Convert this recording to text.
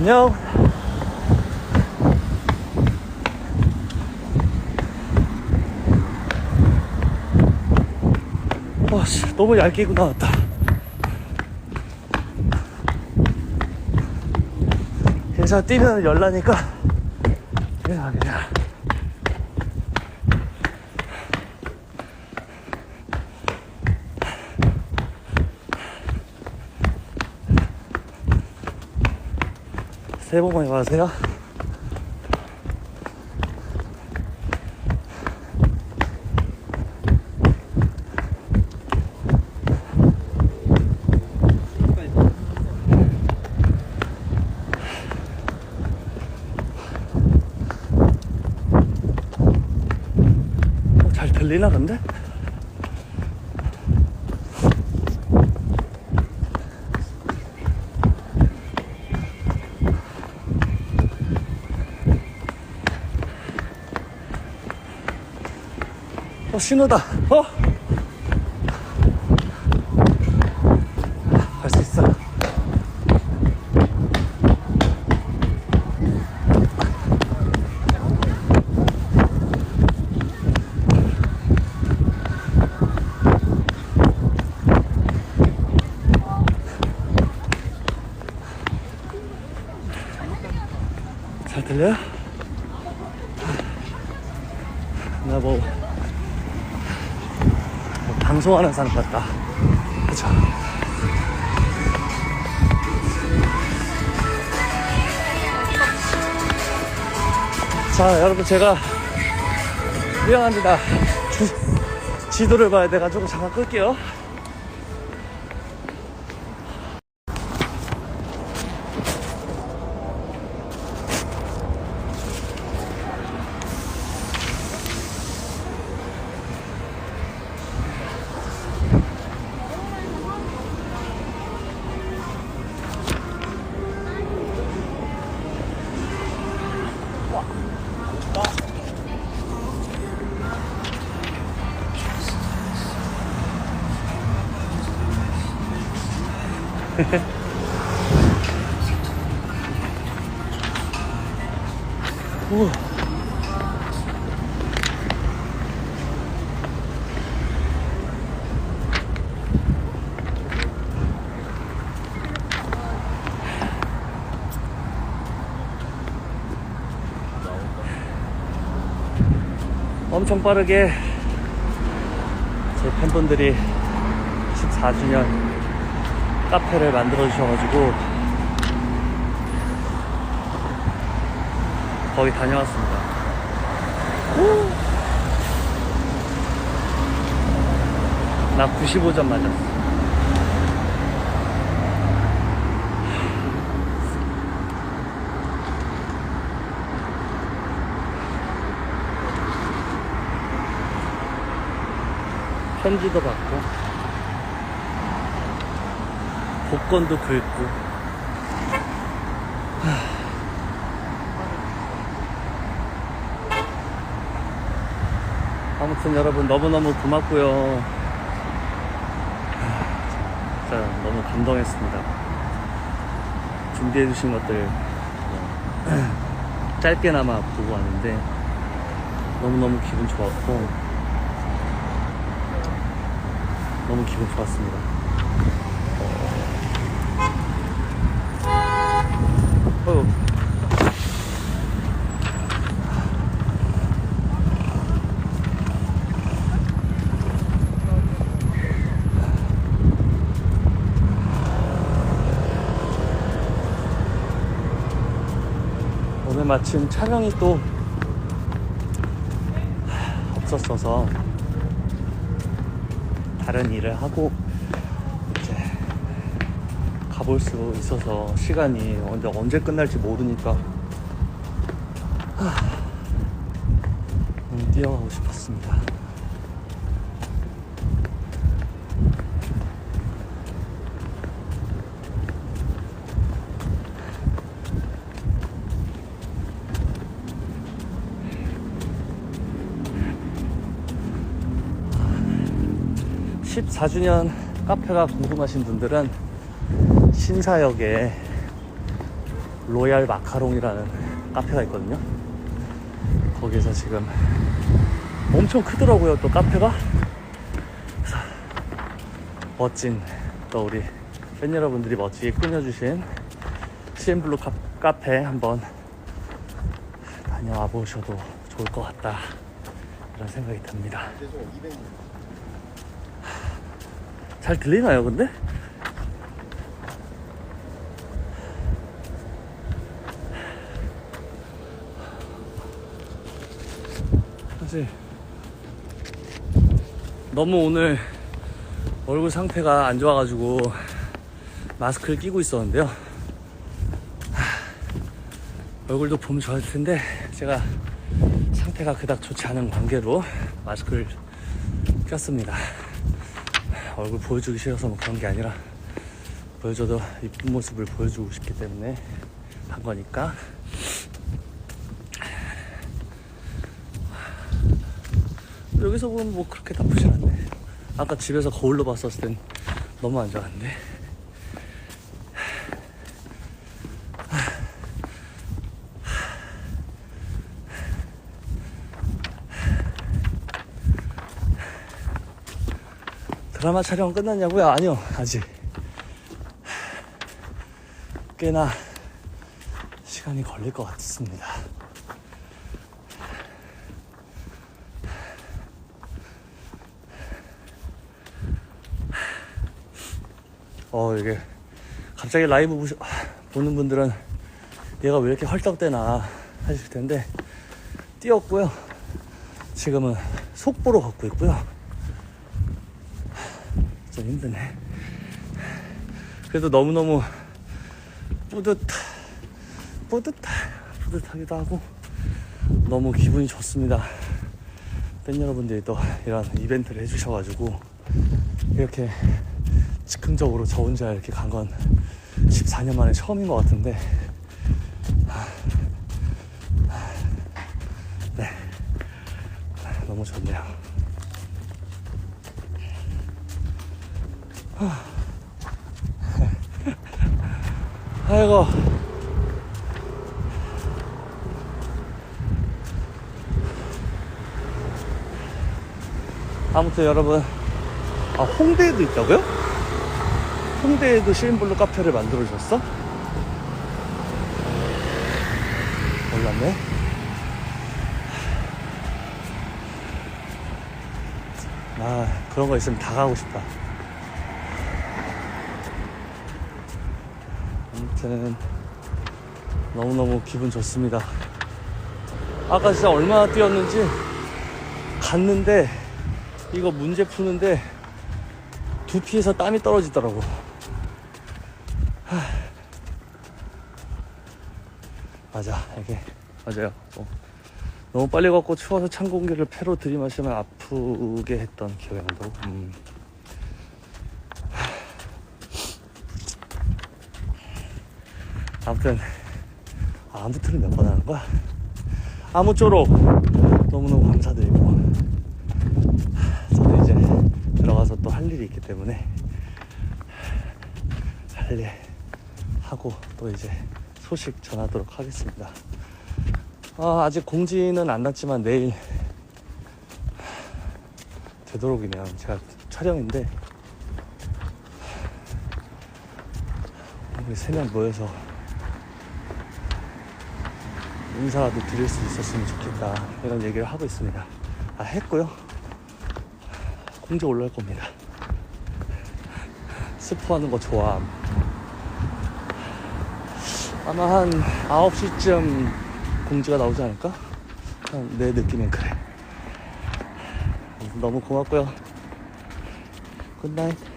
안녕. 와, 씨, 너무 얇게 입고 나왔다. 괜찮아, 뛰면 열나니까. 그냥, 그냥. 새해 복 많이 받으세요. 어, 잘 들리나 근데? 신호다 어? 갈 수 있어 잘 들려요? 나뭐 뭐 방송하는 사람 같다. 그쵸? 자, 여러분, 제가 미안합니다. 지, 지도를 봐야 돼가지고 잠깐 끌게요. 오. 엄청 빠르게 제 팬분들이 14주년 카페를 만들어 주셔가지고 거기 다녀왔습니다. 나 95점 맞았어. 편지도 받고 복권도 긁고. 아무튼 여러분 너무너무 고맙고요. 진짜 너무 감동했습니다. 준비해 주신 것들 뭐 짧게나마 보고 왔는데 너무너무 기분 좋았고 너무 기분 좋았습니다 오늘 마침 촬영이 또 없었어서 다른 일을 하고 이제 가볼 수 있어서 시간이 언제, 언제 끝날지 모르니까 하, 음, 뛰어가고 싶었습니다. (14주년) 카페가 궁금하신 분들은 신사역에 로얄 마카롱이라는 카페가 있거든요. 거기에서 지금 엄청 크더라고요, 또 카페가. 멋진 또 우리 팬 여러분들이 멋지게 꾸며주신 CN블루 카, 카페 한번 다녀와 보셔도 좋을 것 같다. 이런 생각이 듭니다. 잘 들리나요, 근데? 사실 너무 오늘 얼굴 상태가 안 좋아가지고 마스크를 끼고 있었는데요. 하, 얼굴도 보면 좋을 텐데 제가 상태가 그닥 좋지 않은 관계로 마스크를 꼈습니다. 얼굴 보여주기 싫어서 뭐 그런 게 아니라 보여줘도 이쁜 모습을 보여주고 싶기 때문에 한 거니까. 여기서 보면 뭐 그렇게 나쁘진 않네. 아까 집에서 거울로 봤었을 땐 너무 안 좋았는데 드라마 촬영 끝났냐고요? 아니요 아직. 꽤나 시간이 걸릴 것 같습니다. 어 이게 갑자기 라이브 보시, 보는 분들은 얘가 왜 이렇게 헐떡대나 하실 텐데 뛰었고요. 지금은 속보로 걷고 있고요 좀 힘드네. 그래도 너무너무 뿌듯 뿌듯 뿌듯하기도 하고 너무 기분이 좋습니다. 팬 여러분들이 또 이런 이벤트를 해주셔가지고 이렇게 즉흥적으로 저 혼자 이렇게 간 건 14년 만에 처음인 것 같은데. 네. 너무 좋네요 아이고 아무튼 여러분 아 홍대에도 있다고요? 홍대에도 시인블루 카페를 만들어 주셨어? 몰랐네. 아, 그런 거 있으면 다 가고 싶다. 아무튼, 너무너무 기분 좋습니다. 아까 진짜 얼마나 뛰었는지 갔는데, 이거 문제 푸는데, 두피에서 땀이 떨어지더라고. 하. 맞아, 이게 맞아요. 어. 너무 빨리 걷고 추워서 찬 공기를 폐로 들이마시면 아프게 했던 기억도. 음. 아무튼 아, 아무튼은 몇번 하는 거야? 아무쪼록 너무너무 감사드리고 저는 이제 들어가서 또 할 일이 있기 때문에 할 일 하고 또 이제 소식 전하도록 하겠습니다. 아, 아직 공지는 안 났지만 내일 되도록이면 제가 촬영인데 우리 세 명 모여서 인사라도 드릴 수 있었으면 좋겠다 이런 얘기를 하고 있습니다. 아 했고요. 공지 올라올 겁니다. 스포하는 거 좋아함. 아마 한 9시쯤 공지가 나오지 않을까? 내 느낌엔 그래. 너무 고맙고요. 굿나잇.